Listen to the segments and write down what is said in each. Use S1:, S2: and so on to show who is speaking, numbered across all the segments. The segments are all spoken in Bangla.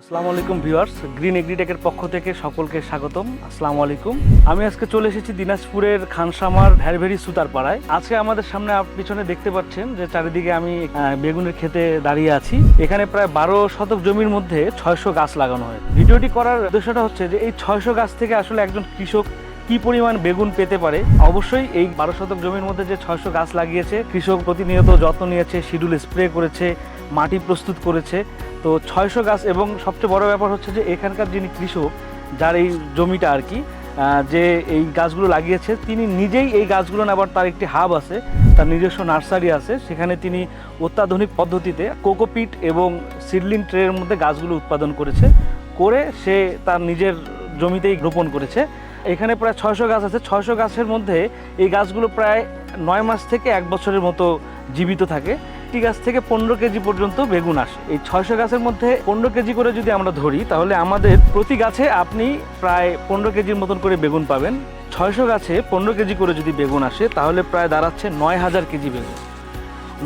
S1: আসসালামু আলাইকুম ভিউয়ার্স, গ্রিন এগ্রিটেকের পক্ষ থেকে সকলকে স্বাগতম। আসসালামু আলাইকুম। আমি আজকে চলে এসেছি দিনাজপুরের খানসামার ভ্যারভেরি সুতার পাড়ায় আজকে আমাদের সামনে পিছনে দেখতে পাচ্ছেন যে চারিদিকে আমি বেগুনের ক্ষেতে দাঁড়িয়ে আছি। এখানে প্রায় বারো শতক জমির মধ্যে ছয়শো গাছ লাগানো হয়। ভিডিওটি করার উদ্দেশ্যটা হচ্ছে যে, এই ছয়শো গাছ থেকে আসলে একজন কৃষক কি পরিমাণ বেগুন পেতে পারে? অবশ্যই এই বারো শতক জমির মধ্যে যে ছয়শো গাছ লাগিয়েছে, কৃষক প্রতিনিয়ত যত্ন নিয়েছে, শিডিউল স্প্রে করেছে, মাটি প্রস্তুত করেছে। তো ছয়শো গাছ এবং সবচেয়ে বড় ব্যাপার হচ্ছে যে এখানকার যিনি কৃষক, যার এই জমিটা আর কি যে এই গাছগুলো লাগিয়েছে, তিনি নিজেই এই গাছগুলো আবার তার একটি হাব আছে, তার নিজস্ব নার্সারি আছে। সেখানে তিনি অত্যাধুনিক পদ্ধতিতে কোকোপিট এবং সিডলিং ট্রের মধ্যে গাছগুলো উৎপাদন করেছে, করে সে তার নিজের জমিতেই রোপণ করেছে। এখানে প্রায় ছয়শো গাছ আছে। ছয়শো গাছের মধ্যে এই গাছগুলো প্রায় নয় মাস থেকে এক বছরের মতো জীবিত থাকে। একটি গাছ থেকে পনেরো কেজি পর্যন্ত বেগুন আসে। এই ছয়শো গাছের মধ্যে পনেরো কেজি করে যদি আমরা ধরি, তাহলে আমাদের প্রতি গাছে আপনি প্রায় পনেরো কেজির মতন করে বেগুন পাবেন। ছয়শো গাছে পনেরো কেজি করে যদি বেগুন আসে, তাহলে প্রায় দাঁড়াচ্ছে নয় হাজার কেজি বেগুন।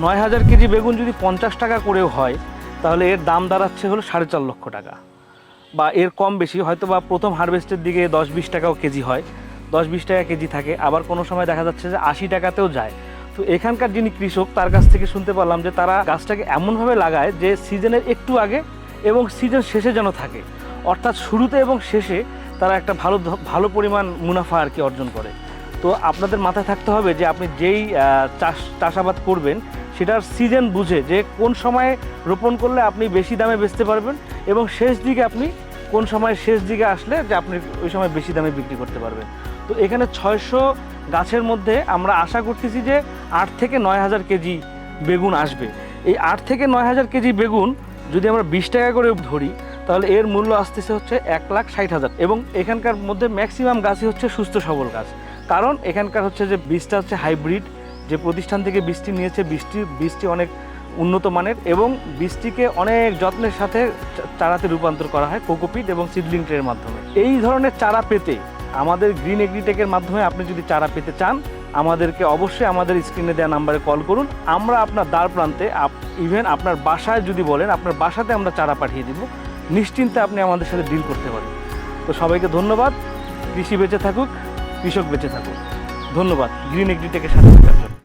S1: নয় হাজার কেজি বেগুন যদি পঞ্চাশ টাকা করেও হয়, তাহলে এর দাম দাঁড়াচ্ছে হলো সাড়ে চার লক্ষ টাকা। বা এর কম বেশি হয়তো বা প্রথম হারভেস্টের দিকে দশ বিশ টাকাও কেজি হয়। দশ বিশ টাকা কেজি থাকে, আবার কোনো সময় দেখা যাচ্ছে যে আশি টাকাতেও যায়। তো এখানকার যিনি কৃষক, তার কাছ থেকে শুনতে পারলাম যে তারা গাছটাকে এমনভাবে লাগায় যে সিজনের একটু আগে এবং সিজন শেষে যেন থাকে। অর্থাৎ শুরুতে এবং শেষে তারা একটা ভালো ভালো পরিমাণ মুনাফা আর কি অর্জন করে। তো আপনাদের মাথায় থাকতে হবে যে আপনি যেই চাষ, চাষাবাদ করবেন, সেটার সিজন বুঝে যে কোন সময়ে রোপণ করলে আপনি বেশি দামে বেচতে পারবেন এবং শেষ দিকে আপনি কোন সময় শেষ দিকে আসলে যে আপনি ওই সময় বেশি দামে বিক্রি করতে পারবেন। তো এখানে ছয়শো গাছের মধ্যে আমরা আশা করতেছি যে আট থেকে নয় হাজার কেজি বেগুন আসবে। এই আট থেকে নয় হাজার কেজি বেগুন যদি আমরা বিশ টাকা করে ধরি, তাহলে এর মূল্য আসতেছে হচ্ছে এক লাখ ষাট হাজার। এবং এখানকার মধ্যে ম্যাক্সিমাম গাছই হচ্ছে সুস্থ সবল গাছ। কারণ এখানকার হচ্ছে যে বীজটা হচ্ছে হাইব্রিড, যে প্রতিষ্ঠান থেকে বীজটি নিয়েছে, বীজটি বীজটি অনেক উন্নত মানের এবং বীজটিকে অনেক যত্নের সাথে চারাতে রূপান্তর করা হয় কোকোপিট এবং সিডলিং ট্রের মাধ্যমে। এই ধরনের চারা পেতে আমাদের গ্রিন এগ্রিটেকের মাধ্যমে আপনি যদি চারা পেতে চান, আমাদেরকে অবশ্যই আমাদের স্ক্রিনে দেওয়া নাম্বারে কল করুন। আমরা আপনার দ্বার প্রান্তে ইভেন আপনার বাসায় যদি বলেন, আপনার বাসাতে আমরা চারা পাঠিয়ে দিব। নিশ্চিন্তে আপনি আমাদের সাথে ডিল করতে পারেন। তো সবাইকে ধন্যবাদ। কৃষি বেঁচে থাকুক। কৃষক বেঁচে থাকুক। ধন্যবাদ গ্রিন এগ্রিটেকের সাথে থাকার জন্য।